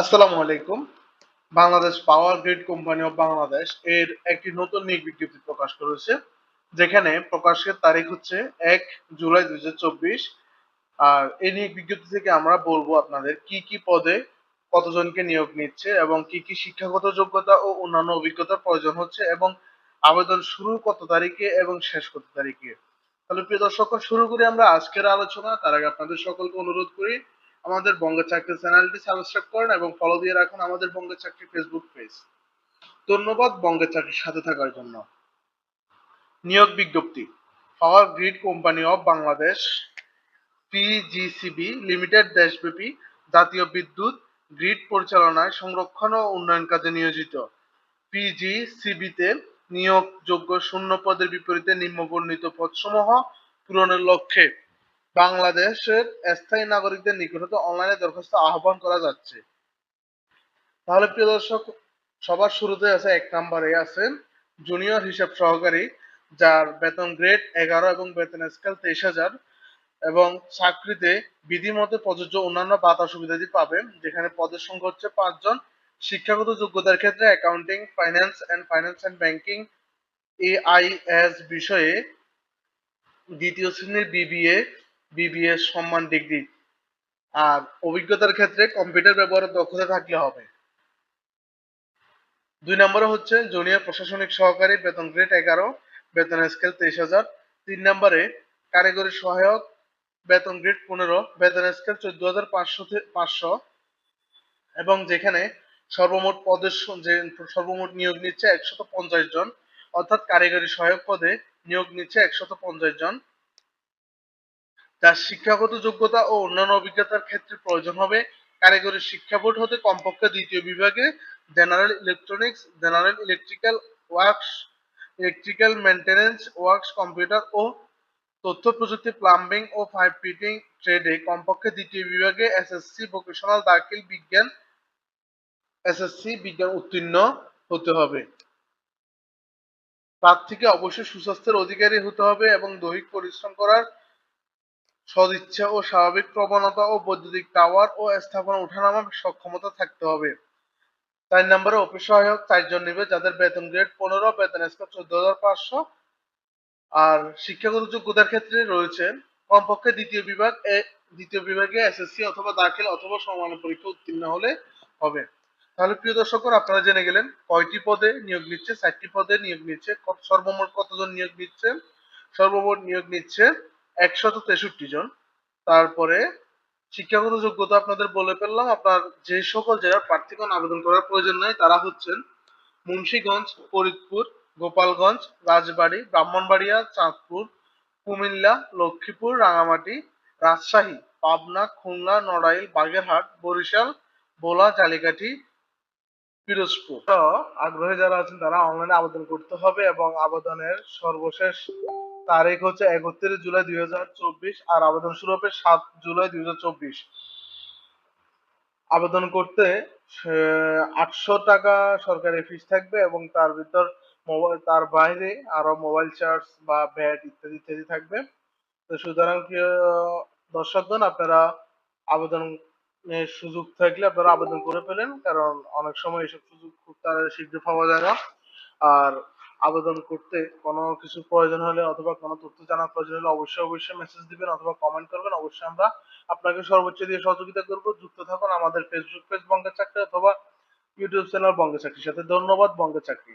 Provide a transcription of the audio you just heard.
আসসালামু আলাইকুম। Bangladesh power grid company of Bangladesh এর একটি নতুন নিয়োগ বিজ্ঞপ্তি প্রকাশ করেছে, যেখানে প্রকাশের তারিখ হচ্ছে এক জুলাই দুই আর এই নিয়োগ বিজ্ঞপ্তি থেকে আমরা বলব আপনাদের কি কি পদে কতজনকে নিয়োগ নিচ্ছে এবং কি কি শিক্ষাগত যোগ্যতা ও অন্যান্য অভিজ্ঞতার প্রয়োজন হচ্ছে এবং আবেদন শুরু কত তারিখে এবং শেষ কত তারিখে। তাহলে প্রিয় দর্শক, শুরু করি আমরা আজকের আলোচনা। তার আগে আপনাদের সকলকে অনুরোধ করি আমাদের বঙ্গ চাকরি চ্যানেলটি সাবস্ক্রাইব করেন এবং ফলো দিয়ে রাখুন আমাদের বঙ্গ চাকরি ফেসবুক পেজ ধন্যবাদ বঙ্গের চাকরির সাথে থাকার জন্য। নিয়োগ বিজ্ঞপ্তি। Power grid company of Bangladesh PGCB limited দেশব্যাপী জাতীয় বিদ্যুৎ গ্রিড পরিচালনায় সংরক্ষণ ও উন্নয়ন কাজে নিয়োজিত। পিজিসিবিতে নিয়োগযোগ্য শূন্য পদের বিপরীতে নিম্নবর্ণিত পদসমূহ পূরণের লক্ষ্যে বাংলাদেশের স্থায়ী নাগরিকদের নিকটতে অনলাইনে দরখাস্ত আহ্বান করা যাচ্ছে। তাহলে প্রিয় দর্শক, সবার শুরুতে আছে এক নম্বরে আছে জুনিয়র হিসাব সহকারী, যার বেতন গ্রেড এগারো এবং বেতন স্কেল তেইশ হাজার এবং চাকরিতে বিধিমতে প্রযোজ্য অন্যান্য বাধা সুবিধাদি পাবে যেখানে পদের সংখ্যা হচ্ছে পাঁচজন শিক্ষাগত যোগ্যতার ক্ষেত্রে accounting finance and finance and banking AIS বিষয়ে দ্বিতীয় শ্রেণির বিবিএ বিবিএস সম্মান ডিগ্রি। আর অভিজ্ঞতার ক্ষেত্রে কম্পিউটার ব্যবহারের দক্ষতা থাকলে হবে। দুই নম্বরে হচ্ছে জুনিয়র প্রশাসনিক সহকারী বেতন গ্রেড এগারো, বেতন স্কেল তেইশ হাজার। তিন নম্বরে কারিগরি সহায়ক, বেতন গ্রেড পনেরো, বেতন স্কেল চোদ্দ হাজার পাঁচশো পাঁচশো। এবং যেখানে সর্বমোট পদের যে সর্বমোট নিয়োগ নিচ্ছে একশত পঞ্চাশ জন, অর্থাৎ কারিগরি সহায়ক পদে নিয়োগ নিচ্ছে একশত পঞ্চাশ জন। যার শিক্ষাগত যোগ্যতা ও অন্যান্য অভিজ্ঞতার ক্ষেত্রে প্রয়োজন হবে। কারিগরি শিক্ষা বোর্ড হতে কমপক্ষে দ্বিতীয় বিভাগে general electronics, general electrical works, electrical maintenance, works, computer ও তথ্য প্রযুক্তি প্লাম্বিং ও পাইপ ফিটিং, ট্রেডে কমপক্ষে দ্বিতীয় বিভাগে এসএসসি, ভোকেশনাল, দাখিল বিজ্ঞান, এসএসসি বিজ্ঞান উত্তীর্ণ হতে হবে। প্রার্থীকে অবশ্যই সুস্বাস্থ্যের অধিকারী হতে হবে এবং দৈহিক পরিশ্রম করার সদিচ্ছা ও স্বাভাবিক প্রবণতা ও বৈদ্যুতিক টাওয়ার ও স্থাপনা ওঠানামার সক্ষমতা থাকতে হবে। চার নম্বরে অফিস সহায়ক চারজন নেবে যাদের বেতন গ্রেড পনেরো, বেতন স্কেল চোদ্দ হাজার পাঁচশো। আর শিক্ষাগত যোগ্যতার ক্ষেত্রে রয়েছে কমপক্ষে দ্বিতীয় বিভাগ দ্বিতীয় বিভাগে এসএসসি অথবা দাখিল অথবা সমানের পরীক্ষা উত্তীর্ণ হলে হবে। তাহলে প্রিয় দর্শকগণ, আপনারা জেনে গেলেন কয়টি পদে নিয়োগ নিচ্ছে, চারটি পদে নিয়োগ নিচ্ছে সর্বমোট কতজন নিয়োগ নিচ্ছে সর্বমোট নিয়োগ নিচ্ছে একশত তেষট্টি জন। তারপরে শিক্ষাগত যোগ্যতা আপনাদের বলে ফেললাম, আপনার যে সকল জেলার প্রার্থীগণ আবেদন করার প্রয়োজন নাই, তারা হচ্ছেন মুন্সিগঞ্জ, ফরিদপুর, গোপালগঞ্জ, রাজবাড়ী, ব্রাহ্মণবাড়িয়া, চাঁদপুর, কুমিল্লা, লক্ষ্মীপুর, রাঙামাটি, রাজশাহী, পাবনা, খুলনা, নড়াইল, বাগেরহাট, বরিশাল, ভোলা জালিকাঠি পিরোজপুর। আগ্রহী যারা আছেন তারা অনলাইনে আবেদন করতে হবে এবং আবেদনের সর্বশেষ তারিখ হচ্ছে একত্রিশ জুলাই দুই আর আবেদন শুরু হবে সাত জুলাই দুই আবেদন করতে আটশো টাকা সরকারি ফিস থাকবে এবং তার ভিতর মোবাইল তার বাইরে আরও মোবাইল চার্জ বা ভ্যাট ইত্যাদি ইত্যাদি থাকবে। তো সুতরাং দর্শকগণ, আপনারা আবেদনের সুযোগ থাকলে আপনারা আবেদন করে ফেলেন, কারণ অনেক সময় এসব সুযোগ খুব তাড়াতাড়ি শীঘ্র পাওয়া যায় না। আর আবেদন করতে কোনো কিছু প্রয়োজন হলে অথবা কোনো তথ্য জানার প্রয়োজন হলে অবশ্যই অবশ্যই মেসেজ দিবেন অথবা কমেন্ট করবেন। অবশ্যই আমরা আপনাকে সর্বোচ্চ দিয়ে সহযোগিতা করব। যুক্ত থাকুন আমাদের ফেসবুক পেজ বঙ্গের চাকরি অথবা ইউটিউব চ্যানেল বঙ্গের চাকরির সাথে ধন্যবাদ, বঙ্গের চাকরি।